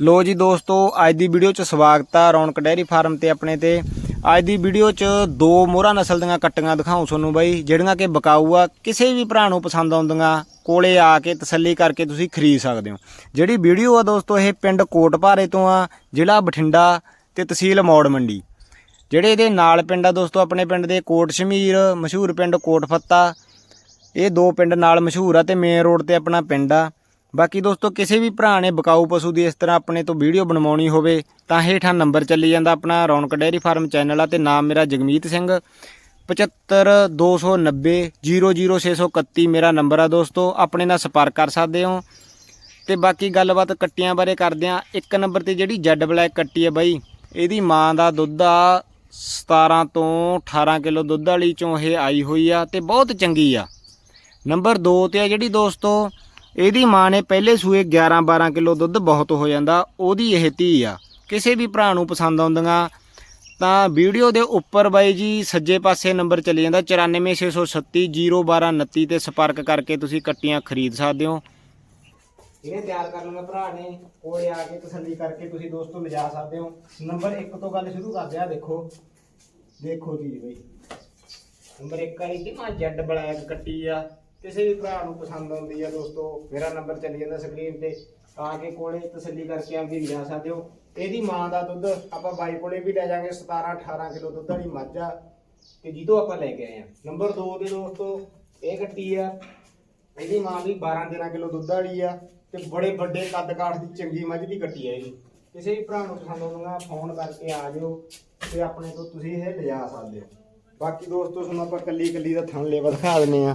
ਲੋ ਜੀ ਦੋਸਤੋ, ਅੱਜ ਦੀ ਵੀਡੀਓ 'ਚ ਸਵਾਗਤ ਆ ਰੌਣਕ ਡੈਰੀ ਫਾਰਮ ਤੇ ਆਪਣੇ ਤੇ। ਅੱਜ ਦੀ ਵੀਡੀਓ 'ਚ ਦੋ ਮੋਹਰਾ ਨਸਲ ਦੀਆਂ ਕੱਟੀਆਂ ਦਿਖਾਉਂ ਤੁਹਾਨੂੰ ਬਾਈ, ਜਿਹੜੀਆਂ ਕਿ ਬਕਾਊ ਆ ਕਿਸੇ ਵੀ ਭਰਾ ਨੂੰ ਪਸੰਦ ਆਉਂਦੀਆਂ, ਕੋਲੇ ਆ ਕੇ ਤਸੱਲੀ ਕਰਕੇ ਤੁਸੀਂ ਖਰੀਦ ਸਕਦੇ ਹੋ। ਜਿਹੜੀ ਵੀਡੀਓ ਆ ਦੋਸਤੋ, ਇਹ ਪਿੰਡ ਕੋਟਭਾਰੇ ਤੋਂ ਆ, ਜ਼ਿਲ੍ਹਾ ਬਠਿੰਡਾ ਤੇ ਤਹਿਸੀਲ ਮੌੜ ਮੰਡੀ। ਜਿਹੜੇ ਇਹਦੇ ਨਾਲ ਪਿੰਡ ਆ ਦੋਸਤੋ, ਆਪਣੇ ਪਿੰਡ ਦੇ ਕੋਟ ਸ਼ਮੀਰ, ਮਸ਼ਹੂਰ ਪਿੰਡ ਕੋਟਫੱਤਾ ਇਹ ਦੋ ਪਿੰਡ ਨਾਲ ਮਸ਼ਹੂਰ ਆ ਤੇ ਮੇਨ ਰੋਡ ਤੇ ਆਪਣਾ ਪਿੰਡ ਆ। ਬਾਕੀ ਦੋਸਤੋ, ਕਿਸੇ ਵੀ ਭਰਾ ਨੇ ਬਕਾਊ ਪਸ਼ੂ ਦੀ ਇਸ ਤਰ੍ਹਾਂ ਆਪਣੇ ਤੋਂ ਵੀਡੀਓ ਬਣਵਾਉਣੀ ਹੋਵੇ, ਤਾਂ ਹੇਠਾਂ ਨੰਬਰ ਚੱਲੀ ਜਾਂਦਾ ਆਪਣਾ ਰੌਣਕ ਡੈਰੀ ਫਾਰਮ ਚੈਨਲ ਆ ਤੇ ਨਾਮ ਮੇਰਾ ਜਗਮੀਤ ਸਿੰਘ। 75290 00631 ਮੇਰਾ ਨੰਬਰ ਆ ਦੋਸਤੋ, ਆਪਣੇ ਨਾਲ ਸੰਪਰਕ ਕਰ ਸਕਦੇ ਹੋ। ਤੇ ਬਾਕੀ ਗੱਲਬਾਤ ਕੱਟੀਆਂ ਬਾਰੇ ਕਰਦੇ ਆ ਇੱਕ ਨੰਬਰ ਤੇ ਜਿਹੜੀ ਜੈਡ ਬਲੈਕ ਕੱਟੀ ਹੈ ਬਾਈ, ਇਹਦੀ ਮਾਂ ਦਾ ਦੁੱਧ ਆ 17 ਤੋਂ 18 ਕਿਲੋ ਦੁੱਧ ਵਾਲੀ ਚੋਂ ਇਹ ਆਈ ਹੋਈ ਆ ਤੇ ਬਹੁਤ ਚੰਗੀ ਆ। ਨੰਬਰ 2 ਤੇ ਆ ਜਿਹੜੀ ਦੋਸਤੋ ਇਹਦੀ ਮਾਂ ਨੇ ਪਹਿਲੇ ਸੂਏ 11 12 ਕਿਲੋ ਦੁੱਧ ਬਹੁਤ ਹੋ ਜਾਂਦਾ, ਉਹਦੀ ਇਹ ਧੀ ਆ। ਕਿਸੇ ਵੀ ਭਰਾ ਨੂੰ ਪਸੰਦ ਆਉਂਦੀਆਂ, ਤਾਂ ਵੀਡੀਓ ਦੇ ਉੱਪਰ ਬਾਈ ਜੀ ਸੱਜੇ ਪਾਸੇ ਨੰਬਰ ਚੱਲੀ ਜਾਂਦਾ 9463301229 ਤੇ ਸੰਪਰਕ ਕਰਕੇ ਤੁਸੀਂ ਕੱਟੀਆਂ ਖਰੀਦ ਸਕਦੇ ਹੋ। ਇਹਨੇ ਤਿਆਰ ਕਰ ਲੂੰਗਾ ਭਰਾ ਨੇ, ਕੋਲੇ ਆ ਕੇ ਤਸੱਲੀ ਕਰਕੇ ਤੁਸੀਂ ਦੋਸਤੋ ਲਿਜਾ ਸਕਦੇ ਹੋ। ਨੰਬਰ 1 ਤੋਂ ਗੱਲ ਸ਼ੁਰੂ ਕਰਦੇ ਆ, ਦੇਖੋ। ਦੇਖੋ ਜੀ ਬਈ। ਨੰਬਰ 1 ਵਾਲੀ ਕਿ ਮਾ ਜੈਡ ਬਲੈਕ ਕੱਟੀ ਆ। ਕਿਸੇ ਵੀ ਭਰਾ ਨੂੰ ਪਸੰਦ ਆਉਂਦੀ ਆ ਦੋਸਤੋ, ਮੇਰਾ ਨੰਬਰ ਚੱਲੀ ਜਾਂਦਾ ਸਕਰੀਨ ਤੇ ਆ ਕੇ ਕੋਲੇ ਤਸੱਲੀ ਕਰਕੇ ਆਪਦੀ ਲਿਜਾ ਸਕਦੇ ਹੋ। ਇਹਦੀ ਮਾਂ ਦਾ ਦੁੱਧ ਆਪਾਂ ਬਾਈ ਕੋਲੇ ਵੀ ਲੈ ਜਾਾਂਗੇ 17 18 ਕਿਲੋ ਦੁੱਧ ਵਾਲੀ ਮੱਝ ਆ ਤੇ ਜਿਹਦੋਂ ਆਪਾਂ ਲੈ ਕੇ ਆਏ ਆ ਨੰਬਰ 2 ਦੇ ਦੋਸਤੋ, ਇਹ ਕੱਟੀ ਆ। ਇਹਦੀ ਮਾਂ ਵੀ 12 13 ਕਿਲੋ ਦੁੱਧ ਵਾਲੀ ਆ, ਤੇ ਬੜੇ ਵੱਡੇ ਕੱਦ ਕਾਠ ਦੀ ਚੰਗੀ ਮੱਝ ਦੀ ਕੱਟੀ ਆ ਇਹ ਕਿਸੇ ਵੀ ਭਰਾ ਨੂੰ ਪਸੰਦ ਆਉਂਦਾ ਫੋਨ ਕਰਕੇ ਆ ਜਿਓ, ਤੇ ਆਪਣੇ ਤੋਂ ਤੁਸੀਂ ਇਹ ਲਿਜਾ ਸਕਦੇ ਹੋ। ਬਾਕੀ ਦੋਸਤੋ, ਤੁਹਾਨੂੰ ਆਪਾਂ ਕੱਲੀ ਕੱਲੀ ਦਾ ਥਣ ਲੇਵਾ ਦਿਖਾ ਦਿੰਨੇ ਆ